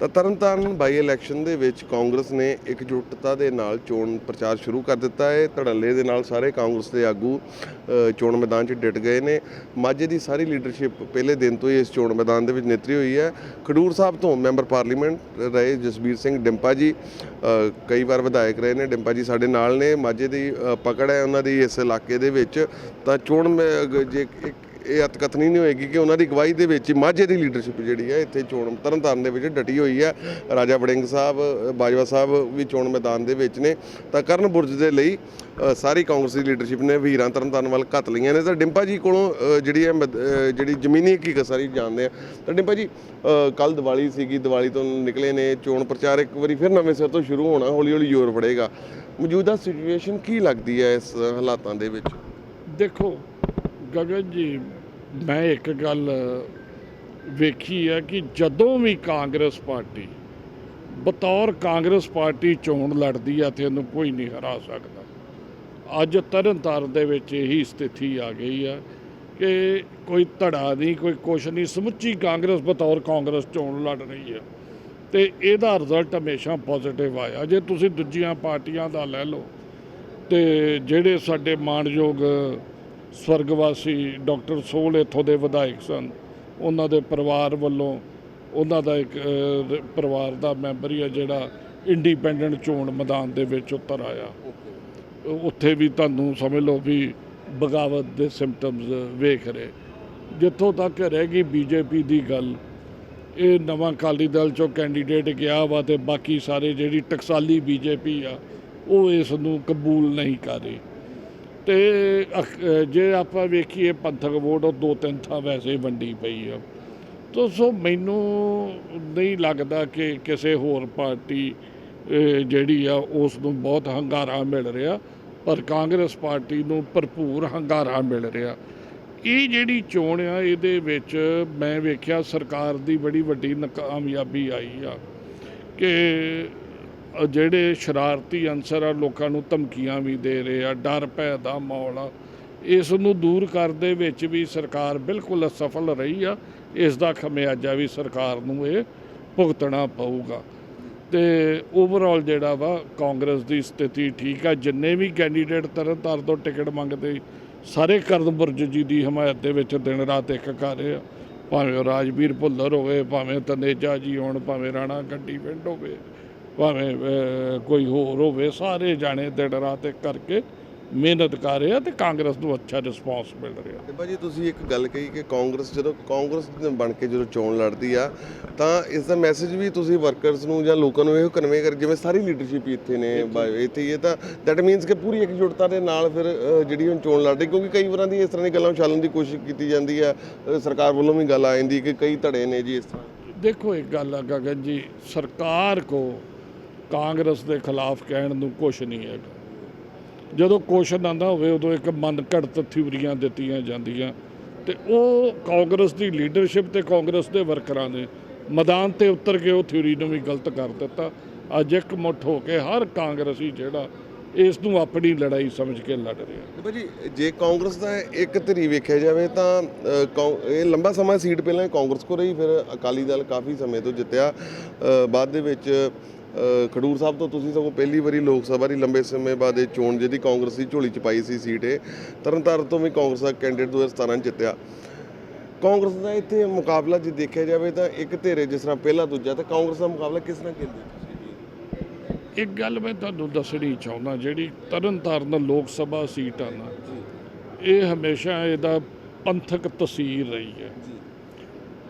ਤਾਂ ਤਰਨਤਾਰਨ ਬਾਈ ਇਲੈਕਸ਼ਨ ਦੇ ਵਿੱਚ ਕਾਂਗਰਸ ਨੇ ਇਕਜੁੱਟਤਾ ਦੇ ਨਾਲ ਚੋਣ ਪ੍ਰਚਾਰ ਸ਼ੁਰੂ ਕਰ ਦਿੱਤਾ ਹੈ। ਧੜੱਲੇ ਦੇ ਨਾਲ ਸਾਰੇ ਕਾਂਗਰਸ ਦੇ ਆਗੂ ਚੋਣ ਮੈਦਾਨ 'ਚ ਡਟ ਗਏ ਨੇ। ਮਾਝੇ ਦੀ ਸਾਰੀ ਲੀਡਰਸ਼ਿਪ ਪਹਿਲੇ ਦਿਨ ਤੋਂ ਹੀ ਇਸ ਚੋਣ ਮੈਦਾਨ ਦੇ ਵਿੱਚ ਨਿਤਰੀ ਹੋਈ ਹੈ। ਖਡੂਰ ਸਾਹਿਬ ਤੋਂ ਮੈਂਬਰ ਪਾਰਲੀਮੈਂਟ ਰਹੇ ਜਸਬੀਰ ਸਿੰਘ ਡਿੰਪਾ ਜੀ। ਕਈ ਵਾਰ ਵਿਧਾਇਕ ਰਹੇ ਨੇ, ਡਿੰਪਾ ਜੀ ਸਾਡੇ ਨਾਲ ਨੇ। ਮਾਝੇ ਦੀ ਪਕੜ ਹੈ ਉਹਨਾਂ ਦੀ ਇਸ ਇਲਾਕੇ ਦੇ ਵਿੱਚ। ਤਾਂ ਚੋਣ ਮੈਂ ਜੇ ਇੱਕ ਇਹ ਅਤਕਥਨੀ ਨਹੀਂ ਹੋਏਗੀ ਕਿ ਉਹਨਾਂ ਦੀ ਅਗਵਾਈ ਦੇ ਵਿੱਚ ਹੀ ਮਾਝੇ ਦੀ ਲੀਡਰਸ਼ਿਪ ਜਿਹੜੀ ਹੈ ਇੱਥੇ ਚੋਣ ਤਰਨਤਾਰਨ ਦੇ ਵਿੱਚ ਡਟੀ ਹੋਈ ਹੈ। ਰਾਜਾ ਵੜਿੰਗ ਸਾਹਿਬ, ਬਾਜਵਾ ਸਾਹਿਬ ਵੀ ਚੋਣ ਮੈਦਾਨ ਦੇ ਵਿੱਚ ਨੇ। ਤਾਂ ਕਰਨ ਬੁਰਜ ਦੇ ਲਈ ਸਾਰੀ ਕਾਂਗਰਸ ਦੀ ਲੀਡਰਸ਼ਿਪ ਨੇ ਵੀਰਾਂ ਤਰਨਤਾਰਨ ਵੱਲ ਘੱਤ ਲਈਆਂ ਨੇ। ਤਾਂ ਡਿੰਪਾ ਜੀ ਕੋਲੋਂ ਜਿਹੜੀ ਹੈ ਮਦ- ਜਿਹੜੀ ਜ਼ਮੀਨੀ ਹਕੀਕਤ ਸਾਰੀ ਜਾਣਦੇ ਆ। ਤਾਂ ਡਿੰਪਾ ਜੀ ਕੱਲ ਦੀਵਾਲੀ ਸੀਗੀ, ਦੀਵਾਲੀ ਤੋਂ ਨਿਕਲੇ ਨੇ ਚੋਣ ਪ੍ਰਚਾਰ। ਇੱਕ ਵਾਰੀ ਫਿਰ ਨਵੇਂ ਸਿਰ ਤੋਂ ਸ਼ੁਰੂ ਹੋਣਾ ਹੌਲੀ ਹੌਲੀ ਜ਼ੋਰ ਫੜੇਗਾ। ਮੌਜੂਦਾ ਸਿਚੁਏਸ਼ਨ ਕੀ ਲੱਗਦੀ ਹੈ ਇਸ ਹਾਲਾਤਾਂ ਦੇ ਵਿੱਚ? ਦੇਖੋ, ਗਗਨ ਜੀ ਮੈਂ ਇੱਕ ਗੱਲ ਵੇਖੀ ਹੈ ਕਿ ਜਦੋਂ ਵੀ ਕਾਂਗਰਸ ਪਾਰਟੀ, ਬਤੌਰ ਕਾਂਗਰਸ ਪਾਰਟੀ ਚੋਣ ਲੜਦੀ ਆ ਤੇ ਇਹਨੂੰ ਕੋਈ ਨਹੀਂ ਹਰਾ ਸਕਦਾ। ਅੱਜ ਤਰਨਤਾਰਨ ਦੇ ਵਿੱਚ ਇਹੀ ਸਥਿਤੀ ਆ ਗਈ ਆ ਕਿ ਕੋਈ ਧੜਾ ਨਹੀਂ, ਕੋਈ ਕੁਛ ਨਹੀਂ, ਸਮੁੱਚੀ ਕਾਂਗਰਸ ਬਤੌਰ ਕਾਂਗਰਸ ਚੋਣ ਲੜ ਰਹੀ ਹੈ ਤੇ ਇਹਦਾ ਰਿਜ਼ਲਟ ਹਮੇਸ਼ਾ ਪੋਜ਼ਿਟਿਵ ਆਇਆ। ਜੇ ਤੁਸੀਂ ਦੂਜੀਆਂ ਪਾਰਟੀਆਂ ਦਾ ਲੈ ਲਓ ਤੇ ਜਿਹੜੇ ਸਾਡੇ ਮਾਣਯੋਗ ਸਵਰਗਵਾਸੀ ਡਾਕਟਰ ਸੋਲ ਇੱਥੋਂ ਦੇ ਵਿਧਾਇਕ ਸਨ। ਉਹਨਾਂ ਦੇ ਪਰਿਵਾਰ ਵੱਲੋਂ ਉਹਨਾਂ ਦਾ ਇੱਕ ਪਰਿਵਾਰ ਦਾ ਮੈਂਬਰ ਹੀ ਆ ਜਿਹੜਾ ਇੰਡੀਪੈਂਡੈਂਟ ਚੋਣ ਮੈਦਾਨ ਦੇ ਵਿੱਚ ਉਤਰ ਆਇਆ। ਉੱਥੇ ਵੀ ਤੁਹਾਨੂੰ ਸਮਝ ਲਓ ਵੀ ਬਗਾਵਤ ਦੇ ਸਿੰਪਟਮਸ ਵੇਖ ਰਹੇ। ਜਿੱਥੋਂ ਤੱਕ ਰਹਿ ਗਈ ਬੀਜੇਪੀ ਦੀ ਗੱਲ, ਇਹ ਨਵਾਂ ਅਕਾਲੀ ਦਲ ਚੋਂ ਕੈਂਡੀਡੇਟ ਗਿਆ ਵਾ ਤੇ ਬਾਕੀ ਸਾਰੇ ਜਿਹੜੀ ਟਕਸਾਲੀ ਬੀਜੇਪੀ ਆ, ਉਹ ਇਸ ਨੂੰ ਕਬੂਲ ਨਹੀਂ ਕਰ ਰਹੀ। ਤੇ ਅਖ- ਜੇ ਆਪਾਂ ਵੇਖੀਏ ਪੰਥਕ ਵੋਟ, ਉਹ ਦੋ ਤਿੰਨ ਥਾਂ ਵੈਸੇ ਹੀ ਵੰਡੀ ਪਈ ਆ। ਤੋ, ਸੋ ਮੈਨੂੰ ਨਹੀਂ ਲੱਗਦਾ ਕਿ ਕਿਸੇ ਹੋਰ ਪਾਰਟੀ ਅਹ ਜਿਹੜੀ ਆ, ਉਸ ਨੂੰ ਬਹੁਤ ਹੰਗਾਰਾ ਮਿਲ ਰਿਹਾ, ਪਰ ਕਾਂਗਰਸ ਪਾਰਟੀ ਨੂੰ ਭਰਪੂਰ ਹੰਗਾਰਾ ਮਿਲ ਰਿਹਾ। ਇਹ ਜਿਹੜੀ ਚੋਣ ਆ, ਇਹਦੇ ਵਿੱਚ ਮੈਂ ਵੇਖਿਆ ਸਰਕਾਰ ਦੀ ਬੜੀ ਵੱਡੀ ਨਾਕਾਮਯਾਬੀ ਆਈ ਆ, ਕਿ ਜਿਹੜੇ ਸ਼ਰਾਰਤੀ ਅਨਸਰ ਆ, ਲੋਕਾਂ ਨੂੰ ਧਮਕੀਆਂ ਵੀ ਦੇ ਰਹੇ ਆ, ਡਰ ਭੈ ਦਾ ਮਾਹੌਲ ਆ, ਇਸ ਨੂੰ ਦੂਰ ਕਰਨ ਦੇ ਵਿੱਚ ਵੀ ਸਰਕਾਰ ਬਿਲਕੁਲ ਅਸਫਲ ਰਹੀ ਆ, ਇਸ ਦਾ ਖਮਿਆਜਾ ਵੀ ਸਰਕਾਰ ਨੂੰ ਇਹ ਭੁਗਤਣਾ ਪਊਗਾ। ਤੇ ਓਵਰਆਲ ਜਿਹੜਾ ਵਾ, ਕਾਂਗਰਸ ਦੀ ਸਥਿਤੀ ਠੀਕ ਆ, ਜਿੰਨੇ ਵੀ ਕੈਂਡੀਡੇਟ ਤਰਨਤਾਰਨ ਤੋਂ ਟਿਕਟ ਮੰਗਦੇ, ਸਾਰੇ ਕਰਨਬੁਰਜ ਜੀ ਦੀ ਹਮਾਇਤ ਦੇ ਵਿੱਚ ਦਿਨ ਰਾਤ ਇੱਕ ਕਰ ਰਹੇ ਆ, ਭਾਵੇਂ ਉਹ ਰਾਜਵੀਰ ਭੁੱਲਰ ਹੋਵੇ, ਭਾਵੇਂ ਤਨੇਜਾ ਜੀ ਹੋਣ, ਭਾਵੇਂ ਰਾਣਾ ਗੱਡੀ ਪਿੰਡ ਹੋਵੇ ਭਾਵੇਂ ਕੋਈ ਹੋਰ ਹੋਵੇ ਸਾਰੇ ਜਾਣੇ ਦਿਨ ਰਾਤ ਇੱਕ ਕਰਕੇ ਮਿਹਨਤ ਕਰ ਰਹੇ ਤੇ ਕਾਂਗਰਸ ਨੂੰ ਅੱਛਾ ਰਿਸਪਾਂਸ ਮਿਲ ਰਿਹਾ। ਤੇ ਭਾਜੀ ਤੁਸੀਂ ਇੱਕ ਗੱਲ ਕਹੀ ਕਿ ਕਾਂਗਰਸ ਜਦੋਂ ਕਾਂਗਰਸ ਬਣ ਕੇ ਜਦੋਂ ਚੋਣ ਲੜਦੀ ਆ ਤਾਂ ਇਸ ਦਾ ਮੈਸੇਜ ਵੀ ਤੁਸੀਂ ਵਰਕਰਸ ਨੂੰ ਜਾਂ ਲੋਕਾਂ ਨੂੰ ਇਹੋ ਕਨਵੇ ਕਰ ਜਿਵੇਂ ਸਾਰੀ ਲੀਡਰਸ਼ਿਪ ਇੱਥੇ ਨੇ ਇੱਥੇ ਹੀ ਹੈ ਤਾਂ ਦੈਟ ਮੀਨਸ ਕਿ ਪੂਰੀ ਇਕਜੁੱਟਤਾ ਦੇ ਨਾਲ ਫਿਰ ਜਿਹੜੀ ਹੁਣ ਚੋਣ ਲੜਦੀ ਕਿਉਂਕਿ ਕਈ ਵਾਰਾਂ ਦੀ ਇਸ ਤਰ੍ਹਾਂ ਦੀ ਗੱਲਾਂ ਉਛਾਲਣ ਦੀ ਕੋਸ਼ਿਸ਼ ਕੀਤੀ ਜਾਂਦੀ ਆ ਸਰਕਾਰ ਵੱਲੋਂ ਵੀ ਗੱਲ ਆ ਜਾਂਦੀ ਕਿ ਕਈ ਧੜੇ ਨੇ ਜੀ ਇਸ ਤਰ੍ਹਾਂ। ਦੇਖੋ ਇੱਕ ਗੱਲ ਆ ਗਗਨ ਜੀ ਸਰਕਾਰ ਕੋ ਕਾਂਗਰਸ ਦੇ ਖਿਲਾਫ ਕਹਿਣ ਨੂੰ ਕੁਝ ਨਹੀਂ ਹੈਗਾ। ਜਦੋਂ ਕੁਐਸਚਨ ਆਂਦਾ ਹੋਵੇ ਉਦੋਂ ਇੱਕ ਮਨ ਘੜਤ ਥਿਊਰੀਆਂ ਦਿੱਤੀਆਂ ਜਾਂਦੀਆਂ ਤੇ ਉਹ ਕਾਂਗਰਸ ਦੀ ਲੀਡਰਸ਼ਿਪ ਤੇ ਕਾਂਗਰਸ ਦੇ ਵਰਕਰਾਂ ਨੇ ਮੈਦਾਨ ਤੇ ਉਤਰ ਕੇ ਉਹ ਥਿਊਰੀ ਨੂੰ ਵੀ ਗਲਤ ਕਰ ਦਿੱਤਾ। ਅੱਜ ਇੱਕ ਮੁੱਠ ਹੋ ਕੇ ਹਰ ਕਾਂਗਰਸੀ ਜਿਹੜਾ ਇਸ ਨੂੰ ਆਪਣੀ ਲੜਾਈ ਸਮਝ ਕੇ ਲੜ ਰਿਹਾ। ਤੇ ਭਾਜੀ ਜੇ ਕਾਂਗਰਸ ਦਾ ਇੱਕ ਧਰੀ ਵੇਖਿਆ ਜਾਵੇ ਤਾਂ ਅ, ਇਹ ਲੰਬਾ ਸਮਾਂ ਸੀਟ ਪਹਿਲਾਂ ਕਾਂਗਰਸ ਕੋ ਰਹੀ ਫਿਰ ਅਕਾਲੀ ਦਲ ਕਾਫੀ ਸਮੇਂ ਤੋਂ ਜਿੱਤਿਆ। ਬਾਅਦ ਦੇ ਵਿੱਚ ਖਡੂਰ ਸਾਹਿਬ ਤੋਂ ਤੁਸੀਂ ਸਗੋਂ ਪਹਿਲੀ ਵਾਰੀ ਲੋਕ ਸਭਾ ਦੀ ਲੰਬੇ ਸਮੇਂ ਬਾਅਦ ਇਹ ਚੋਣ ਜਿਹਦੀ ਕਾਂਗਰਸ ਦੀ ਝੋਲੀ ਚ ਪਾਈ ਸੀ ਸੀਟ ਇਹ ਤਰਨਤਾਰਨ ਤੋਂ ਵੀ ਕਾਂਗਰਸ ਦਾ ਕੈਂਡੀਡੇਟ 2017 ਚ ਜਿੱਤਿਆ। ਕਾਂਗਰਸ ਦਾ ਇੱਥੇ ਮੁਕਾਬਲਾ ਜੇ ਦੇਖਿਆ ਜਾਵੇ ਤਾਂ ਇੱਕ ਧਿਰੇ ਜਿਸ ਤਰ੍ਹਾਂ ਪਹਿਲਾ ਦੂਜਾ ਤਾਂ ਕਾਂਗਰਸ ਦਾ ਮੁਕਾਬਲਾ ਕਿਸ ਤਰ੍ਹਾਂ ਕਹਿੰਦੇ ਤੁਸੀਂ? ਇੱਕ ਗੱਲ ਮੈਂ ਤੁਹਾਨੂੰ ਦੱਸਣੀ ਚਾਹੁੰਦਾ ਜਿਹੜੀ ਤਰਨਤਾਰਨ ਲੋਕ ਸਭਾ ਸੀਟ ਆ ਨਾ ਇਹ ਹਮੇਸ਼ਾ ਇਹਦਾ ਪੰਥਕ ਤਸਵੀਰ ਰਹੀ ਹੈ।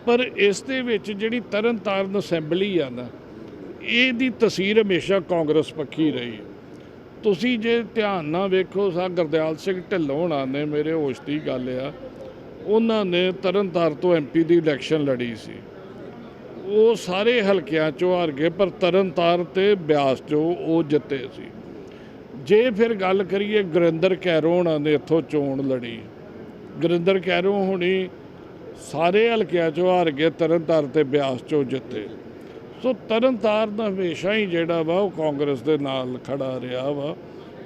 ਪਰ ਇਸ ਦੇ ਵਿੱਚ ਜਿਹੜੀ ਤਰਨਤਾਰਨ ਅਸੈਂਬਲੀ ਆ ਨਾ ਇਹਦੀ ਤਸਵੀਰ ਹਮੇਸ਼ਾ ਕਾਂਗਰਸ ਪੱਖੀ ਰਹੀ ਹੈ। ਤੁਸੀਂ ਜੇ ਧਿਆਨ ਨਾਲ ਵੇਖੋ, ਸਾ ਗੁਰਦਿਆਲ ਸਿੰਘ ਢਿੱਲੋਂ ਹੋਣਾ ਨੇ, ਮੇਰੇ ਹੋਸ਼ ਦੀ ਗੱਲ ਆ, ਉਹਨਾਂ ਨੇ ਤਰਨਤਾਰਨ ਤੋਂ ਐਮਪੀ ਦੀ ਇਲੈਕਸ਼ਨ ਲੜੀ ਸੀ। ਉਹ ਸਾਰੇ ਹਲਕਿਆਂ ਚੋਂ ਹਾਰ ਗਏ, ਪਰ ਤਰਨਤਾਰਨ ਤੇ ਬਿਆਸ ਚੋਂ ਉਹ ਜਿੱਤੇ ਸੀ। ਜੇ ਫਿਰ ਗੱਲ ਕਰੀਏ, ਗੁਰਿੰਦਰ ਕੈਰੋਂ ਹੋਣਾ ਨੇ ਇੱਥੋਂ ਚੋਣ ਲੜੀ। ਗੁਰਿੰਦਰ ਕੈਰੋਂ ਹੋਣੀ ਸਾਰੇ ਹਲਕਿਆਂ ਚੋਂ ਹਾਰ ਗਏ, ਤਰਨਤਾਰਨ ਤੇ ਬਿਆਸ ਚੋਂ ਜਿੱਤੇ। ਸੋ ਤਰਨਤਾਰਨ ਹਮੇਸ਼ਾ ਹੀ ਜਿਹੜਾ ਵਾ, ਉਹ ਕਾਂਗਰਸ ਦੇ ਨਾਲ ਖੜਾ ਰਿਹਾ ਵਾ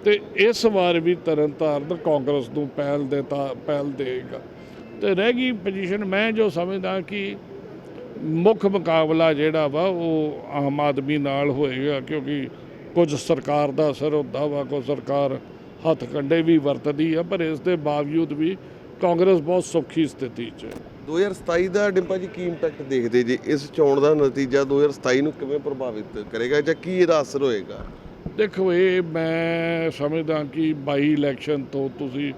ਤੇ ਇਸ ਵਾਰ ਵੀ ਤਰਨਤਾਰਨ ਕਾਂਗਰਸ ਨੂੰ ਪਹਿਲ ਦੇਤਾ ਪਹਿਲ ਦੇਗਾ ਤੇ ਰਹਿ ਗਈ ਪੋਜੀਸ਼ਨ ਮੈਂ ਜੋ ਸਮਝਦਾ ਕਿ ਮੁੱਖ ਮੁਕਾਬਲਾ ਜਿਹੜਾ ਵਾ, ਉਹ ਆਮ ਆਦਮੀ ਨਾਲ ਹੋਏਗਾ, ਕਿਉਂਕਿ ਕੁਝ ਸਰਕਾਰ ਦਾ ਅਸਰ ਹੁੰਦਾ ਵਾ, ਕੁਝ ਸਰਕਾਰ ਹੱਥ ਕੰਡੇ ਵੀ ਵਰਤਦੀ ਆ, ਪਰ ਇਸ ਦੇ ਬਾਵਜੂਦ ਵੀ ਕਾਂਗਰਸ ਬਹੁਤ ਸੌਖੀ ਸਥਿਤੀ 'ਚ ਹੈ। 2027 ਦਾ ਡਿੰਪਾ ਜੀ ਕੀ ਇੰਪੈਕਟ ਦੇਖਦੇ ਜੀ? ਇਸ ਚੋਣ ਦਾ ਨਤੀਜਾ 2027 ਨੂੰ ਕਿਵੇਂ ਪ੍ਰਭਾਵਿਤ ਕਰੇਗਾ ਜਾਂ ਕੀ ਇਹਦਾ ਅਸਰ ਹੋਏਗਾ? ਦੇਖੋ ਇਹ ਮੈਂ ਸਮਝਦਾ ਕਿ ਬਾਈ ਇਲੈਕਸ਼ਨ ਤੋਂ ਤੁਸੀਂ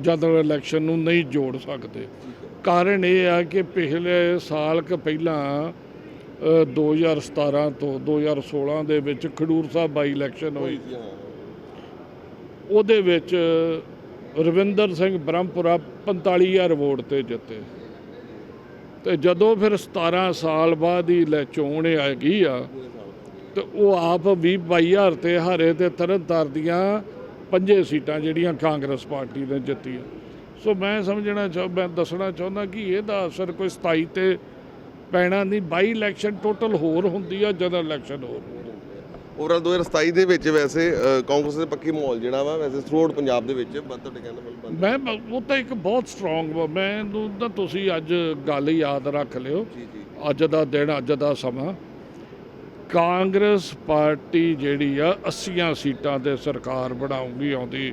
ਜਨਰਲ ਇਲੈਕਸ਼ਨ ਨੂੰ ਨਹੀਂ ਜੋੜ ਸਕਦੇ। ਕਾਰਨ ਇਹ ਆ ਕਿ ਪਿਛਲੇ ਸਾਲ ਕ ਪਹਿਲਾਂ ਅ, 2017 ਤੋਂ 2016 ਦੇ ਵਿੱਚ ਖਡੂਰ ਸਾਹਿਬ ਬਾਈ ਇਲੈਕਸ਼ਨ ਹੋਈ ਉਹਦੇ ਵਿੱਚ ਰਵਿੰਦਰ ਸਿੰਘ ਬ੍ਰਹਮਪੁਰਾ 45000 ਵੋਟ ਤੇ ਜਿੱਤੇ। ਤੇ ਜਦੋਂ ਫਿਰ 17 ਸਾਲ ਬਾਅਦ ਹੀ ਲੈ ਚੋਣ ਆ ਗਈ ਆ, ਤੇ ਉਹ ਆਪ 20 22000 ਤੇ ਹਾਰੇ ਤੇ ਤਰਨਤਾਰ ਦੀਆਂ ਪੰਜੇ ਸੀਟਾਂ ਜਿਹੜੀਆਂ ਕਾਂਗਰਸ ਪਾਰਟੀ ਨੇ ਜਿੱਤੀਆਂ। ਸੋ ਮੈਂ ਸਮਝਣਾ ਚਾਹ, ਮੈਂ ਦੱਸਣਾ ਚਾਹੁੰਦਾ ਕਿ ਇਹਦਾ ਅਸਰ ਕੋਈ 27 ਤੇ ਪੈਣਾ ਨਹੀਂ, ਬਾਈ ਇਲੈਕਸ਼ਨ ਟੋਟਲ ਹੋਰ ਹੁੰਦੀ ਆ, ਜਦੋਂ ਇਲੈਕਸ਼ਨ ਹੋਰ ਓਵਰਆਲ 2027 ਦੇ ਵਿੱਚ ਵੈਸੇ ਕਾਂਗਰਸ ਦੇ ਪੱਕੀ ਮਾਹੌਲ ਜਿਹੜਾ ਵਾ ਵੈਸੇ ਥਰੂਆਊਟ ਪੰਜਾਬ ਦੇ ਵਿੱਚ ਬੰਦ ਤੁਹਾਡੇ ਕਹਿਣ ਦਾ ਮਤਲਬ ਮੈਂ ਉਹ ਤਾਂ ਇੱਕ ਬਹੁਤ ਸਟਰੋਂਗ ਮੈਨੂੰ ਤਾਂ ਤੁਸੀਂ ਅੱਜ ਗੱਲ ਯਾਦ ਰੱਖ ਲਿਓ। ਅੱਜ ਦਾ ਦਿਨ ਅੱਜ ਦਾ ਸਮਾਂ। ਕਾਂਗਰਸ ਪਾਰਟੀ ਜਿਹੜੀ ਆ 80 ਸੀਟਾਂ ਤੇ ਸਰਕਾਰ ਬਣਾਉਂਗੀ ਆਉਂਦੀ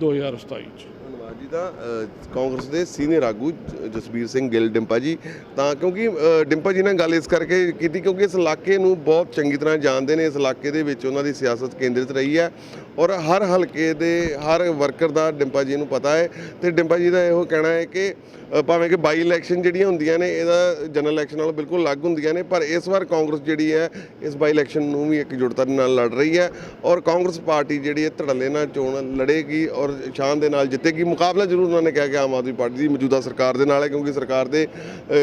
2027 ਚ। ਜੀ ਦਾ। ਕਾਂਗਰਸ ਦੇ ਸੀਨੀਅਰ ਆਗੂ ਜਸਬੀਰ ਸਿੰਘ ਗਿੱਲ ਡਿੰਪਾ ਜੀ। ਤਾਂ ਕਿਉਂਕਿ ਡਿੰਪਾ ਜੀ ਨਾਲ ਗੱਲ ਇਸ ਕਰਕੇ ਕੀਤੀ ਕਿਉਂਕਿ ਇਸ ਇਲਾਕੇ ਨੂੰ ਬਹੁਤ ਚੰਗੀ ਤਰ੍ਹਾਂ ਜਾਣਦੇ ਨੇ। ਇਸ ਇਲਾਕੇ ਦੇ ਵਿੱਚ ਉਹਨਾਂ ਦੀ ਸਿਆਸਤ ਕੇਂਦਰਿਤ ਰਹੀ ਹੈ। ਔਰ ਹਰ ਹਲਕੇ ਦੇ, ਹਰ ਵਰਕਰ ਦਾ ਡਿੰਪਾ ਜੀ ਨੂੰ ਪਤਾ ਹੈ। ਤੇ ਡਿੰਪਾ ਜੀ ਦਾ ਇਹੋ ਕਹਿਣਾ ਹੈ ਕਿ ਭਾਵੇਂ ਕਿ ਬਾਈ ਇਲੈਕਸ਼ਨ ਜਿਹੜੀਆਂ ਹੁੰਦੀਆਂ ਨੇ, ਇਹਦਾ ਜਨਰਲ ਇਲੈਕਸ਼ਨ ਨਾਲੋਂ ਬਿਲਕੁਲ ਅਲੱਗ ਹੁੰਦੀਆਂ ਨੇ, ਪਰ ਇਸ ਵਾਰ ਕਾਂਗਰਸ ਜਿਹੜੀ ਹੈ, ਇਸ ਬਾਈ ਇਲੈਕਸ਼ਨ ਨੂੰ ਵੀ ਇਕਜੁੱਟਤਾ ਦੇ ਨਾਲ ਲੜ ਰਹੀ ਹੈ ਔਰ ਕਾਂਗਰਸ ਪਾਰਟੀ ਜਿਹੜੀ ਹੈ, ਧੜੱਲੇ ਨਾਲ ਚੋਣ ਲੜੇਗੀ ਔਰ ਸ਼ਾਨ ਦੇ ਨਾਲ ਜਿੱਤੇਗੀ। ਮੁਕਾਬਲਾ ਜ਼ਰੂਰ ਉਹਨਾਂ ਨੇ ਕਿਹਾ ਕਿ ਆਮ ਆਦਮੀ ਪਾਰਟੀ ਦੀ ਮੌਜੂਦਾ ਸਰਕਾਰ ਦੇ ਨਾਲ ਹੈ, ਕਿਉਂਕਿ ਸਰਕਾਰ ਦੇ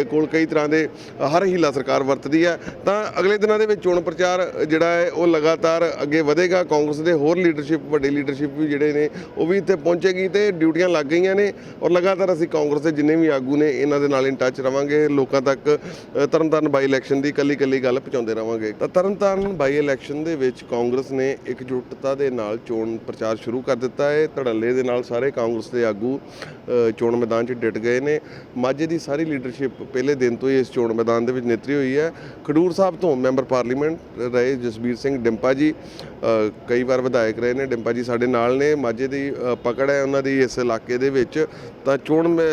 ਕੋਲ ਕਈ ਤਰ੍ਹਾਂ ਦੇ ਹਰ ਹੀਲਾ ਸਰਕਾਰ ਵਰਤਦੀ ਹੈ। ਤਾਂ ਅਗਲੇ ਦਿਨਾਂ ਦੇ ਵਿੱਚ ਚੋਣ ਪ੍ਰਚਾਰ ਜਿਹੜਾ ਹੈ, ਉਹ ਲਗਾਤਾਰ ਅੱਗੇ ਵਧੇਗਾ। ਕਾਂਗਰਸ ਦੇ ਹੋਰ ਲੀਡਰਸ਼ਿਪ ਵੱਡੀ ਲੀਡਰਸ਼ਿਪ ਵੀ ਜਿਹੜੇ ਨੇ, ਉਹ ਵੀ ਇੱਥੇ ਪਹੁੰਚੇਗੀ ਤੇ ਡਿਊਟੀਆਂ ਲੱਗ ਗਈਆਂ ਨੇ ਔਰ ਲਗਾਤਾਰ ਅਸੀਂ ਕਾਂਗਰਸ ਦੇ ਜਿੰਨੇ ਵੀ ਆਗੂ ਨੇ ਇਹਨਾਂ ਦੇ ਨਾਲ ਇਨ ਟੱਚ ਰਵਾਂਗੇ। ਲੋਕਾਂ ਤੱਕ ਅ, ਤਰਨਤਾਰਨ ਬਾਈ ਇਲੈਕਸ਼ਨ ਦੀ ਕੱਲੀ ਕੱਲੀ ਗੱਲ ਪਹੁੰਚਾਉਂਦੇ ਰਵਾਂਗੇ। ਤਾਂ ਤਰਨਤਾਰਨ ਬਾਈ ਇਲੈਕਸ਼ਨ ਦੇ ਵਿੱਚ ਕਾਂਗਰਸ ਨੇ ਇਕਜੁੱਟਤਾ ਦੇ ਨਾਲ ਚੋਣ ਪ੍ਰਚਾਰ ਸ਼ੁਰੂ ਕਰ ਦਿੱਤਾ ਹੈ। ਧੜੱਲੇ ਦੇ ਨਾਲ ਸਾਰੇ ਕਾਂਗਰਸ ਦੇ ਆਗੂ ਚੋਣ ਮੈਦਾਨ 'ਚ ਡਟ ਗਏ ਨੇ। ਮਾਝੇ ਦੀ ਸਾਰੀ ਲੀਡਰਸ਼ਿਪ ਪਹਿਲੇ ਦਿਨ ਤੋਂ ਹੀ ਇਸ ਚੋਣ ਮੈਦਾਨ ਦੇ ਵਿੱਚ ਨੇਤਰੀ ਹੋਈ ਹੈ। ਖਡੂਰ ਸਾਹਿਬ ਤੋਂ ਮੈਂਬਰ ਪਾਰਲੀਮੈਂਟ ਰਹੇ ਜਸਬੀਰ ਸਿੰਘ ਡਿੰਪਾ ਜੀ। ਕਈ ਵਾਰ ਵਿਧਾਇਕ ਰਹੇ ਨੇ ਡਿੰਪਾ ਜੀ ਸਾਡੇ ਨਾਲ ਨੇ। ਮਾਝੇ ਦੀ ਪਕੜ ਹੈ ਉਹਨਾਂ ਦੀ ਇਸ ਇਲਾਕੇ ਦੇ ਵਿੱਚ। ਤਾਂ ਚੋਣ ਮੈਂ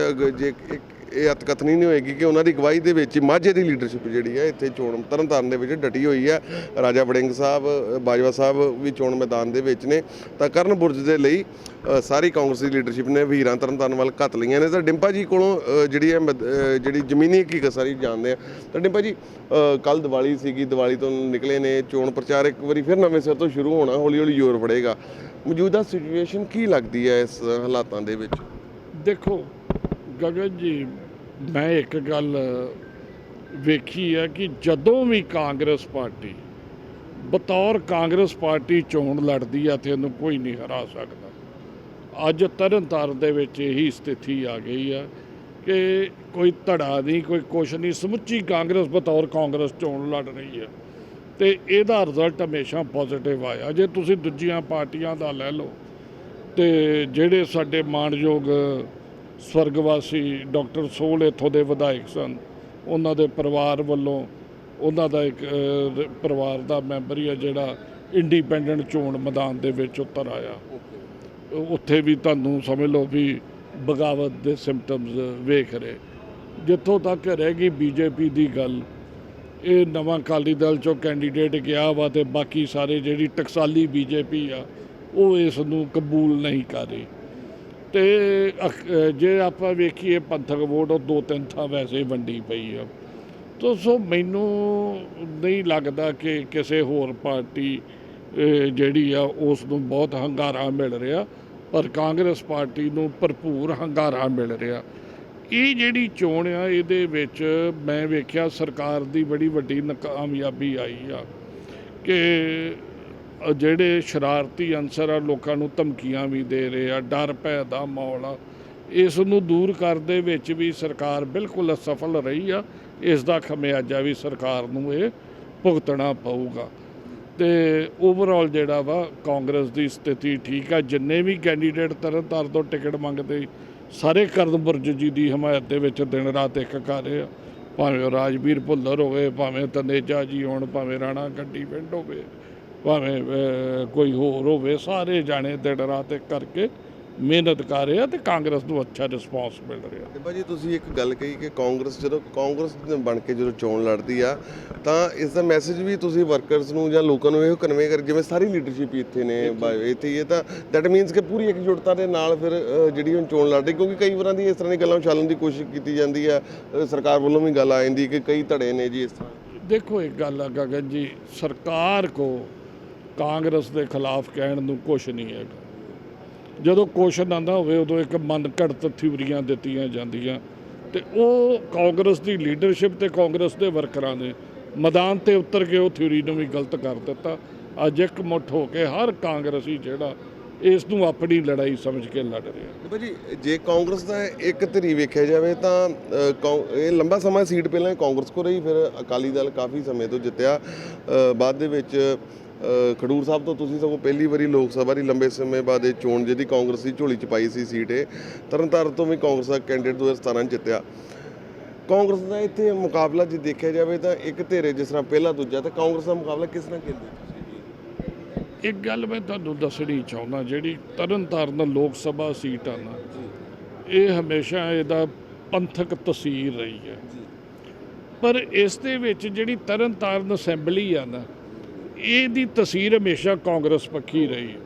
ਅਗ- ਇੱਕ ਇਹ ਅਤਕਥਨੀ ਨਹੀਂ ਹੋਏਗੀ ਕਿ ਉਹਨਾਂ ਦੀ ਅਗਵਾਈ ਦੇ ਵਿੱਚ ਹੀ ਮਾਝੇ ਦੀ ਲੀਡਰਸ਼ਿਪ ਜਿਹੜੀ ਹੈ ਇੱਥੇ ਚੋਣ ਤਰਨਤਾਰਨ ਦੇ ਵਿੱਚ ਡਟੀ ਹੋਈ ਹੈ। ਰਾਜਾ ਵੜਿੰਗ ਸਾਹਿਬ, ਬਾਜਵਾ ਸਾਹਿਬ ਵੀ ਚੋਣ ਮੈਦਾਨ ਦੇ ਵਿੱਚ ਨੇ। ਤਾਂ ਕਰਨ ਬੁਰਜ ਦੇ ਲਈ ਸਾਰੀ ਕਾਂਗਰਸ ਦੀ ਲੀਡਰਸ਼ਿਪ ਨੇ ਵੀਰਾਂ ਤਰਨਤਾਰਨ ਵੱਲ ਘੱਤ ਲਈਆਂ ਨੇ। ਤਾਂ ਡਿੰਪਾ ਜੀ ਕੋਲੋਂ ਜਿਹੜੀ ਹੈ ਮਦ- ਜਿਹੜੀ ਜ਼ਮੀਨੀ ਹਕੀਕਤ ਸਾਰੀ ਜਾਣਦੇ ਆ। ਤਾਂ ਡਿੰਪਾ ਜੀ ਕੱਲ ਦੀਵਾਲੀ ਸੀਗੀ, ਦੀਵਾਲੀ ਤੋਂ ਨਿਕਲੇ ਨੇ, ਚੋਣ ਪ੍ਰਚਾਰ ਇੱਕ ਵਾਰੀ ਫਿਰ ਨਵੇਂ ਸਿਰ ਤੋਂ ਸ਼ੁਰੂ ਹੋਣਾ ਹੌਲੀ ਹੌਲੀ ਜ਼ੋਰ ਫੜੇਗਾ। ਮੌਜੂਦਾ ਸਿਚੁਏਸ਼ਨ ਕੀ ਲੱਗਦੀ ਹੈ ਇਸ ਹਾਲਾਤਾਂ ਦੇ ਵਿੱਚ? ਦੇਖੋ ਗਗਨ ਜੀ, ਮੈਂ ਇੱਕ ਗੱਲ ਵੇਖੀ ਹੈ ਕਿ ਜਦੋਂ ਵੀ ਕਾਂਗਰਸ ਪਾਰਟੀ, ਬਤੌਰ ਕਾਂਗਰਸ ਪਾਰਟੀ ਚੋਣ ਲੜਦੀ ਆ ਤੇ ਇਹਨੂੰ ਕੋਈ ਨਹੀਂ ਹਰਾ ਸਕਦਾ। ਅੱਜ ਤਰਨਤਾਰਨ ਦੇ ਵਿੱਚ ਇਹੀ ਸਥਿਤੀ ਆ ਗਈ ਆ ਕਿ ਕੋਈ ਧੜਾ ਨਹੀਂ, ਕੋਈ ਕੁਛ ਨਹੀਂ, ਸਮੁੱਚੀ ਕਾਂਗਰਸ ਬਤੌਰ ਕਾਂਗਰਸ ਚੋਣ ਲੜ ਰਹੀ ਹੈ ਤੇ ਇਹਦਾ ਰਿਜ਼ਲਟ ਹਮੇਸ਼ਾ ਪੋਜ਼ਿਟਿਵ ਆਇਆ। ਜੇ ਤੁਸੀਂ ਦੂਜੀਆਂ ਪਾਰਟੀਆਂ ਦਾ ਲੈ ਲਓ ਤੇ ਜਿਹੜੇ ਸਾਡੇ ਮਾਣਯੋਗ ਸਵਰਗਵਾਸੀ ਡਾਕਟਰ ਸੋਲ ਇੱਥੋਂ ਦੇ ਵਿਧਾਇਕ ਸਨ। ਉਹਨਾਂ ਦੇ ਪਰਿਵਾਰ ਵੱਲੋਂ ਉਹਨਾਂ ਦਾ ਇੱਕ ਪਰਿਵਾਰ ਦਾ ਮੈਂਬਰ ਹੀ ਆ ਜਿਹੜਾ ਇੰਡੀਪੈਂਡੈਂਟ ਚੋਣ ਮੈਦਾਨ ਦੇ ਵਿੱਚ ਉਤਰ ਆਇਆ। ਉੱਥੇ ਵੀ ਤੁਹਾਨੂੰ ਸਮਝ ਲਓ ਵੀ ਬਗਾਵਤ ਦੇ ਸਿੰਪਟਮਸ ਵੇਖ ਰਹੇ। ਜਿੱਥੋਂ ਤੱਕ ਰਹਿ ਗਈ ਬੀਜੇਪੀ ਦੀ ਗੱਲ, ਇਹ ਨਵਾਂ ਅਕਾਲੀ ਦਲ ਚੋਂ ਕੈਂਡੀਡੇਟ ਗਿਆ ਵਾ ਤੇ ਬਾਕੀ ਸਾਰੇ ਜਿਹੜੀ ਟਕਸਾਲੀ ਬੀਜੇਪੀ ਆ, ਉਹ ਇਸ ਨੂੰ ਕਬੂਲ ਨਹੀਂ ਕਰ ਰਹੀ। ਤੇ ਅਖ- ਜੇ ਆਪਾਂ ਵੇਖੀਏ ਪੰਥਕ ਵੋਟ, ਉਹ ਦੋ ਤਿੰਨ ਥਾਂ ਵੈਸੇ ਹੀ ਵੰਡੀ ਪਈ ਆ। ਤੋ ਸੋ ਮੈਨੂੰ ਨਹੀਂ ਲੱਗਦਾ ਕਿ ਕਿਸੇ ਹੋਰ ਪਾਰਟੀ ਅਹ ਜਿਹੜੀ ਆ, ਉਸ ਨੂੰ ਬਹੁਤ ਹੰਗਾਰਾ ਮਿਲ ਰਿਹਾ, ਪਰ ਕਾਂਗਰਸ ਪਾਰਟੀ ਨੂੰ ਭਰਪੂਰ ਹੰਗਾਰਾ ਮਿਲ ਰਿਹਾ। ਇਹ ਜਿਹੜੀ ਚੋਣ ਆ, ਇਹਦੇ ਵਿੱਚ ਮੈਂ ਵੇਖਿਆ ਸਰਕਾਰ ਦੀ ਬੜੀ ਵੱਡੀ ਨਾਕਾਮਯਾਬੀ ਆਈ ਆ ਕਿ ਜਿਹੜੇ ਸ਼ਰਾਰਤੀ ਅਨਸਰ ਆ, ਲੋਕਾਂ ਨੂੰ ਧਮਕੀਆਂ ਵੀ ਦੇ ਰਹੇ ਆ, ਡਰ, ਭੈ ਦਾ ਮਾਹੌਲ ਆ, ਇਸ ਨੂੰ ਦੂਰ ਕਰਨ ਦੇ ਵਿੱਚ ਵੀ ਸਰਕਾਰ ਬਿਲਕੁਲ ਅਸਫਲ ਰਹੀ ਆ। ਇਸ ਦਾ ਖਮਿਆਜਾ ਵੀ ਸਰਕਾਰ ਨੂੰ ਇਹ ਭੁਗਤਣਾ ਪਊਗਾ। ਤੇ ਓਵਰਆਲ ਜਿਹੜਾ ਵਾ, ਕਾਂਗਰਸ ਦੀ ਸਥਿਤੀ ਠੀਕ ਆ। ਜਿੰਨੇ ਵੀ ਕੈਂਡੀਡੇਟ ਤਰਨਤਾਰਨ ਤੋਂ ਟਿਕਟ ਮੰਗਦੇ, ਸਾਰੇ ਕਰਨ ਬੁਰਜ ਜੀ ਦੀ ਹਮਾਇਤ ਦੇ ਵਿੱਚ ਦਿਨ ਰਾਤ ਇੱਕ ਕਰ ਰਹੇ ਆ। ਭਾਵੇਂ ਉਹ ਰਾਜਵੀਰ ਭੁੱਲਰ ਹੋਵੇ, ਭਾਵੇਂ ਤਨੇਜਾ ਜੀ ਹੋਣ, ਭਾਵੇਂ ਰਾਣਾ ਗੱਡੀ ਪਿੰਡ ਹੋਵੇ। ਭਾਵੇਂ ਕੋਈ ਹੋਰ ਹੋਵੇ ਸਾਰੇ ਜਾਣੇ ਦਿਨ ਰਾਤ ਇੱਕ ਕਰਕੇ ਮਿਹਨਤ ਕਰ ਰਹੇ ਤੇ ਕਾਂਗਰਸ ਨੂੰ ਅੱਛਾ ਰਿਸਪਾਂਸ ਮਿਲ ਰਿਹਾ। ਤੇ ਭਾਜੀ ਤੁਸੀਂ ਇੱਕ ਗੱਲ ਕਹੀ ਕਿ ਕਾਂਗਰਸ ਜਦੋਂ ਕਾਂਗਰਸ ਬਣ ਕੇ ਜਦੋਂ ਚੋਣ ਲੜਦੀ ਆ ਤਾਂ ਇਸ ਦਾ ਮੈਸੇਜ ਵੀ ਤੁਸੀਂ ਵਰਕਰਸ ਨੂੰ ਜਾਂ ਲੋਕਾਂ ਨੂੰ ਇਹੋ ਕਨਵੇ ਕਰ ਜਿਵੇਂ ਸਾਰੀ ਲੀਡਰਸ਼ਿਪ ਇੱਥੇ ਨੇ ਇੱਥੇ ਹੀ ਹੈ ਤਾਂ ਦੈਟ ਮੀਨਸ ਕਿ ਪੂਰੀ ਇਕਜੁੱਟਤਾ ਦੇ ਨਾਲ ਫਿਰ ਜਿਹੜੀ ਹੁਣ ਚੋਣ ਲੜ ਰਹੀ ਕਿਉਂਕਿ ਕਈ ਵਾਰਾਂ ਦੀ ਇਸ ਤਰ੍ਹਾਂ ਦੀ ਗੱਲਾਂ ਉਛਾਲਣ ਦੀ ਕੋਸ਼ਿਸ਼ ਕੀਤੀ ਜਾਂਦੀ ਆ ਸਰਕਾਰ ਵੱਲੋਂ ਵੀ ਗੱਲ ਆ ਜਾਂਦੀ ਕਿ ਕਈ ਧੜੇ ਨੇ ਜੀ ਇਸ ਤਰ੍ਹਾਂ। ਦੇਖੋ ਇੱਕ ਗੱਲ ਆ ਗਗਨ ਜੀ ਸਰਕਾਰ ਕੋ ਕਾਂਗਰਸ ਦੇ ਖਿਲਾਫ ਕਹਿਣ ਨੂੰ ਕੁਝ ਨਹੀਂ ਹੈਗਾ। ਜਦੋਂ ਕੁਐਸਚਨ ਆਂਦਾ ਹੋਵੇ ਉਦੋਂ ਇੱਕ ਮਨ ਘੜਤ ਥਿਊਰੀਆਂ ਦਿੱਤੀਆਂ ਜਾਂਦੀਆਂ। ਤੇ ਉਹ ਕਾਂਗਰਸ ਦੀ ਲੀਡਰਸ਼ਿਪ ਤੇ ਕਾਂਗਰਸ ਦੇ ਵਰਕਰਾਂ ਨੇ ਮੈਦਾਨ ਤੇ ਉਤਰ ਕੇ ਉਹ ਥਿਊਰੀ ਨੂੰ ਵੀ ਗਲਤ ਕਰ ਦਿੱਤਾ। ਅੱਜ ਇੱਕ ਮੁੱਠ ਹੋ ਕੇ ਹਰ ਕਾਂਗਰਸੀ ਜਿਹੜਾ ਇਸ ਨੂੰ ਆਪਣੀ ਲੜਾਈ ਸਮਝ ਕੇ ਲੜ ਰਿਹਾ। ਤੇ ਭਾਜੀ ਜੇ ਕਾਂਗਰਸ ਦਾ ਇੱਕ ਧਰੀ ਵੇਖਿਆ ਜਾਵੇ ਤਾਂ ਅ, ਇਹ ਲੰਬਾ ਸਮਾਂ ਸੀਟ ਪਹਿਲਾਂ ਕਾਂਗਰਸ ਕੋ ਰਹੀ ਫਿਰ ਅਕਾਲੀ ਦਲ ਕਾਫੀ ਸਮੇਂ ਤੋਂ ਜਿੱਤਿਆ। ਬਾਅਦ ਦੇ ਵਿੱਚ ਖਡੂਰ ਸਾਹਿਬ ਤੋਂ ਤੁਸੀਂ ਸਗੋਂ ਪਹਿਲੀ ਵਾਰੀ ਲੋਕ ਸਭਾ ਦੀ ਲੰਬੇ ਸਮੇਂ ਬਾਅਦ ਇਹ ਚੋਣ ਜਿਹਦੀ ਕਾਂਗਰਸ ਦੀ ਝੋਲੀ ਚ ਪਾਈ ਸੀ ਸੀਟ ਇਹ ਤਰਨਤਾਰਨ ਤੋਂ ਵੀ ਕਾਂਗਰਸ ਦਾ ਕੈਂਡੀਡੇਟ 2017 ਚ ਜਿੱਤਿਆ। ਕਾਂਗਰਸ ਦਾ ਇੱਥੇ ਮੁਕਾਬਲਾ ਜੇ ਦੇਖਿਆ ਜਾਵੇ ਤਾਂ ਇੱਕ ਧਿਰੇ ਜਿਸ ਤਰ੍ਹਾਂ ਪਹਿਲਾ ਦੂਜਾ ਤਾਂ ਕਾਂਗਰਸ ਦਾ ਮੁਕਾਬਲਾ ਕਿਸ ਨਾਲ ਜੀ ਇੱਕ ਗੱਲ ਮੈਂ ਤੁਹਾਨੂੰ ਦੱਸਣੀ ਚਾਹੁੰਦਾ ਜਿਹੜੀ ਤਰਨਤਾਰਨ ਲੋਕ ਸਭਾ ਸੀਟ ਆ ਨਾ ਇਹ ਹਮੇਸ਼ਾ ਇਹਦਾ ਪੰਥਕ ਤਸਵੀਰ ਰਹੀ ਹੈ। ਪਰ ਇਸ ਦੇ ਵਿੱਚ ਜਿਹੜੀ ਤਰਨਤਾਰਨ ਅਸੈਂਬਲੀ ਆ ਨਾ ਇਹਦੀ ਤਸਵੀਰ ਹਮੇਸ਼ਾ ਕਾਂਗਰਸ ਪੱਖੀ ਰਹੀ। ਹੈ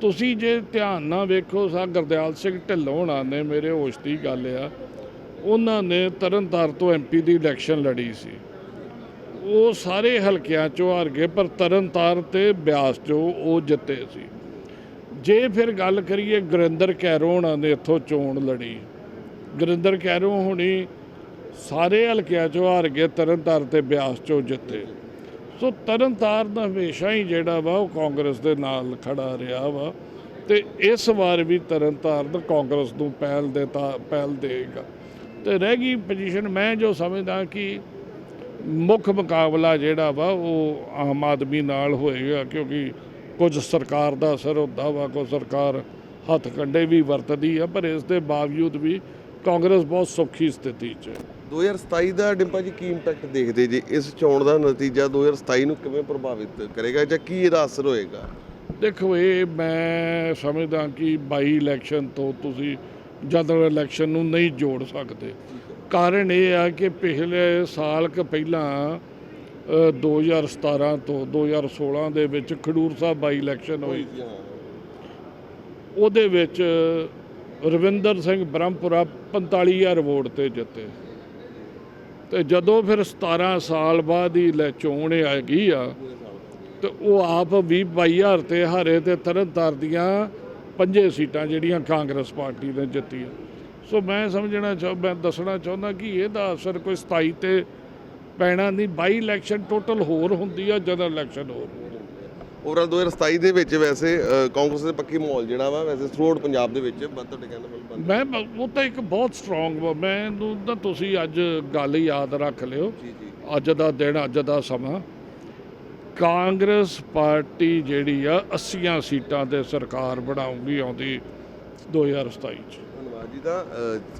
ਤੁਸੀਂ ਜੇ ਧਿਆਨ ਨਾਲ ਵੇਖੋ, ਸਾ ਗੁਰਦਿਆਲ ਸਿੰਘ ਢਿੱਲੋਂ ਹੋਣਾ ਨੇ, ਮੇਰੇ ਹੋਸ਼ ਦੀ ਗੱਲ ਆ, ਉਹਨਾਂ ਨੇ ਤਰਨਤਾਰਨ ਤੋਂ ਐਮਪੀ ਦੀ ਇਲੈਕਸ਼ਨ ਲੜੀ ਸੀ। ਉਹ ਸਾਰੇ ਹਲਕਿਆਂ ਚੋਂ ਹਾਰ ਗਏ, ਪਰ ਤਰਨਤਾਰਨ ਤੇ ਬਿਆਸ ਚੋਂ ਉਹ ਜਿੱਤੇ ਸੀ। ਜੇ ਫਿਰ ਗੱਲ ਕਰੀਏ, ਗੁਰਿੰਦਰ ਕੈਰੋਂ ਹੋਣਾ ਨੇ ਇੱਥੋਂ ਚੋਣ ਲੜੀ। ਗੁਰਿੰਦਰ ਕੈਰੋਂ ਹੁਣੀ ਸਾਰੇ ਹਲਕਿਆਂ ਚੋਂ ਹਾਰ ਗਏ, ਤਰਨਤਾਰਨ ਤੇ ਬਿਆਸ ਚੋਂ ਜਿੱਤੇ। ਸੋ ਤਰਨਤਾਰਨ ਹਮੇਸ਼ਾ ਹੀ ਜਿਹੜਾ ਵਾ ਉਹ ਕਾਂਗਰਸ ਦੇ ਨਾਲ ਖੜਾ ਰਿਹਾ ਵਾ ਤੇ ਇਸ ਵਾਰ ਵੀ ਤਰਨਤਾਰਨ ਕਾਂਗਰਸ ਨੂੰ ਪਹਿਲ ਦੇਤਾ ਪਹਿਲ ਦੇਗਾ ਤੇ ਰਹਿ ਗਈ ਪੋਜੀਸ਼ਨ ਮੈਂ ਜੋ ਸਮਝਦਾ ਕਿ ਮੁੱਖ ਮੁਕਾਬਲਾ ਜਿਹੜਾ ਵਾ ਉਹ ਆਮ ਆਦਮੀ ਨਾਲ ਹੋਏਗਾ ਕਿਉਂਕਿ ਕੁਝ ਸਰਕਾਰ ਦਾ ਅਸਰ ਹੁੰਦਾ ਵਾ, ਕੁਝ ਸਰਕਾਰ ਹੱਥ ਕੰਡੇ ਵੀ ਵਰਤਦੀ ਆ, ਪਰ ਇਸ ਦੇ ਬਾਵਜੂਦ ਵੀ ਕਾਂਗਰਸ ਬਹੁਤ ਸੌਖੀ ਸਥਿਤੀ 'ਚ ਹੈ। 2027 ਦਾ ਡਿੰਪਾ ਜੀ ਕੀ ਇੰਪੈਕਟ ਦੇਖਦੇ ਜੀ? ਇਸ ਚੋਣ ਦਾ ਨਤੀਜਾ 2027 ਨੂੰ ਕਿਵੇਂ ਪ੍ਰਭਾਵਿਤ ਕਰੇਗਾ ਜਾਂ ਕੀ ਇਹਦਾ ਅਸਰ ਹੋਏਗਾ? ਦੇਖੋ ਇਹ ਮੈਂ ਸਮਝਦਾ ਕਿ ਬਾਈ ਇਲੈਕਸ਼ਨ ਤੋਂ ਤੁਸੀਂ ਜਨਰਲ ਇਲੈਕਸ਼ਨ ਨੂੰ ਨਹੀਂ ਜੋੜ ਸਕਦੇ। ਕਾਰਨ ਇਹ ਆ ਕਿ ਪਿਛਲੇ ਸਾਲ ਕ ਪਹਿਲਾਂ ਅ, 2017 ਤੋਂ 2016 ਦੇ ਵਿੱਚ ਖਡੂਰ ਸਾਹਿਬ ਬਾਈ ਇਲੈਕਸ਼ਨ ਹੋਈ। ਉਹਦੇ ਵਿੱਚ ਰਵਿੰਦਰ ਸਿੰਘ ਬ੍ਰਹਮਪੁਰਾ 45000 ਵੋਟ ਤੇ ਜਿੱਤੇ। ਤੇ ਜਦੋਂ ਫਿਰ 17 ਸਾਲ ਬਾਅਦ ਹੀ ਲੈ ਚੋਣ ਆ ਗਈ ਆ, ਤੇ ਉਹ ਆਪ 20 22000 ਤੇ ਹਾਰੇ ਤੇ ਤਰਨਤਾਰ ਦੀਆਂ ਪੰਜੇ ਸੀਟਾਂ ਜਿਹੜੀਆਂ ਕਾਂਗਰਸ ਪਾਰਟੀ ਨੇ ਜਿੱਤੀਆਂ। ਸੋ ਮੈਂ ਸਮਝਣਾ ਚਾਹ, ਮੈਂ ਦੱਸਣਾ ਚਾਹੁੰਦਾ ਕਿ ਇਹਦਾ ਅਸਰ ਕੋਈ 27 ਤੇ ਪੈਣਾ ਨਹੀਂ। ਬਾਈ ਇਲੈਕਸ਼ਨ ਟੋਟਲ ਹੋਰ ਹੁੰਦੀ ਆ ਜਨਰਲ ਇਲੈਕਸ਼ਨ ਹੋਰ। ਓਵਰਆਲ 2027 ਦੇ ਵਿੱਚ ਵੈਸੇ ਕਾਂਗਰਸ ਦੇ ਪੱਕੀ ਮਾਹੌਲ ਜਿਹੜਾ ਵਾ ਵੈਸੇ ਥਰੂਆਊਟ ਪੰਜਾਬ ਦੇ ਵਿੱਚ ਵੱਧ ਤੁਹਾਡੇ ਕਹਿਣ ਦਾ ਮੈਂ ਉਹ ਤਾਂ ਇੱਕ ਬਹੁਤ ਸਟਰੋਂਗ ਮੈਨੂੰ ਤਾਂ ਤੁਸੀਂ ਅੱਜ ਗੱਲ ਯਾਦ ਰੱਖ ਲਿਓ। ਅੱਜ ਦਾ ਦਿਨ ਅੱਜ ਦਾ ਸਮਾਂ। ਕਾਂਗਰਸ ਪਾਰਟੀ ਜਿਹੜੀ ਆ 80 ਸੀਟਾਂ ਤੇ ਸਰਕਾਰ ਬਣਾਉਂਗੀ ਆਉਂਦੀ 2027 ਚ। ਜੀ ਤਾਂ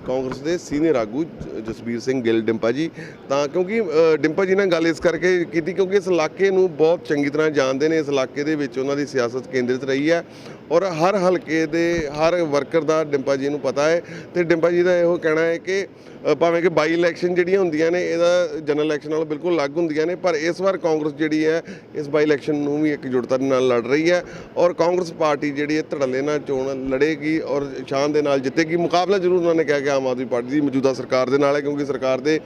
ਕਾਂਗਰਸ ਦੇ ਸੀਨੀਅਰ ਆਗੂ ਜਸਬੀਰ ਸਿੰਘ ਗਿੱਲ ਡਿੰਪਾ ਜੀ। ਤਾਂ ਕਿਉਂਕਿ ਡਿੰਪਾ ਜੀ ਨਾਲ ਗੱਲ ਇਸ ਕਰਕੇ ਕੀਤੀ ਕਿਉਂਕਿ ਇਸ ਇਲਾਕੇ ਨੂੰ ਬਹੁਤ ਚੰਗੀ ਤਰ੍ਹਾਂ ਜਾਣਦੇ ਨੇ, ਇਸ ਇਲਾਕੇ ਦੇ ਵਿੱਚ ਉਹਨਾਂ ਦੀ ਸਿਆਸਤ ਕੇਂਦਰਿਤ ਰਹੀ ਹੈ। ਔਰ ਹਰ ਹਲਕੇ ਦੇ ਹਰ ਵਰਕਰ ਦਾ ਡਿੰਪਾ ਜੀ ਨੂੰ ਪਤਾ ਹੈ ਤੇ ਡਿੰਪਾ ਜੀ ਦਾ ਇਹੋ ਕਹਿਣਾ ਹੈ ਕਿ ਭਾਵੇਂ ਕਿ ਬਾਈ ਇਲੈਕਸ਼ਨ ਜਿਹੜੀਆਂ ਹੁੰਦੀਆਂ ਨੇ, ਇਹਦਾ ਜਨਰਲ ਇਲੈਕਸ਼ਨ ਨਾਲ ਬਿਲਕੁਲ ਅਲੱਗ ਹੁੰਦੀਆਂ ਨੇ, ਪਰ ਇਸ ਵਾਰ ਕਾਂਗਰਸ ਜਿਹੜੀ ਹੈ, ਇਸ ਬਾਈ ਇਲੈਕਸ਼ਨ ਨੂੰ ਵੀ ਇਕਜੁੱਟਤਾ ਦੇ ਨਾਲ ਲੜ ਰਹੀ ਹੈ ਔਰ ਕਾਂਗਰਸ ਪਾਰਟੀ ਜਿਹੜੀ ਹੈ ਧੜੱਲੇ ਨਾਲ ਚੋਣ ਲੜੇਗੀ ਔਰ ਸ਼ਾਨ ਦੇ ਨਾਲ ਜਿੱਤੇਗੀ। ਮੁਕਾਬਲਾ ਜ਼ਰੂਰ ਉਹਨਾਂ ਨੇ ਕਿਹਾ ਕਿ ਆਮ ਆਦਮੀ ਪਾਰਟੀ ਦੀ ਮੌਜੂਦਾ ਸਰਕਾਰ ਦੇ ਨਾਲ ਹੈ ਕਿਉਂਕਿ ਸਰਕਾਰ ਦੇ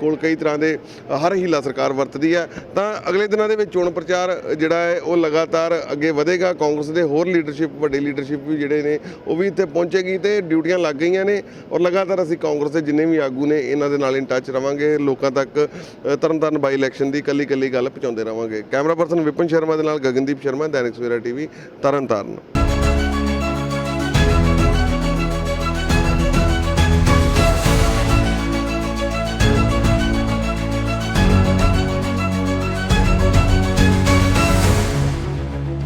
ਕੋਲ ਕਈ ਤਰ੍ਹਾਂ ਦੇ ਹਰ ਹੀਲਾ ਸਰਕਾਰ ਵਰਤਦੀ ਹੈ। ਤਾਂ ਅਗਲੇ ਦਿਨਾਂ ਦੇ ਵਿੱਚ ਚੋਣ ਪ੍ਰਚਾਰ ਜਿਹੜਾ ਹੈ, ਉਹ ਲਗਾਤਾਰ ਅੱਗੇ ਵਧੇਗਾ। ਕਾਂਗਰਸ ਦੇ ਹੋਰ ਲੀਡਰ ਲੀਡਰਸ਼ਿਪ ਵੱਡੀ ਲੀਡਰਸ਼ਿਪ ਵੀ ਜਿਹੜੇ ਨੇ, ਉਹ ਵੀ ਇੱਥੇ ਪਹੁੰਚੇਗੀ ਤੇ ਡਿਊਟੀਆਂ ਲੱਗ ਗਈਆਂ ਨੇ ਔਰ ਲਗਾਤਾਰ ਅਸੀਂ ਕਾਂਗਰਸ ਦੇ ਜਿੰਨੇ ਵੀ ਆਗੂ ਨੇ, ਇਹਨਾਂ ਦੇ ਨਾਲ ਇਨ ਟੱਚ ਰਵਾਂਗੇ, ਲੋਕਾਂ ਤੱਕ ਤਰਨਤਾਰਨ ਬਾਈ ਇਲੈਕਸ਼ਨ ਦੀ ਕੱਲੀ ਕੱਲੀ ਗੱਲ ਪਹੁੰਚਾਉਂਦੇ ਰਵਾਂਗੇ। ਕੈਮਰਾ ਪਰਸਨ ਵਿਪਨ ਸ਼ਰਮਾ ਦੇ ਨਾਲ ਗਗਨਦੀਪ ਸ਼ਰਮਾ, ਦੈਨਿਕ ਸਵੇਰਾ ਟੀਵੀ, ਤਰਨਤਾਰਨ।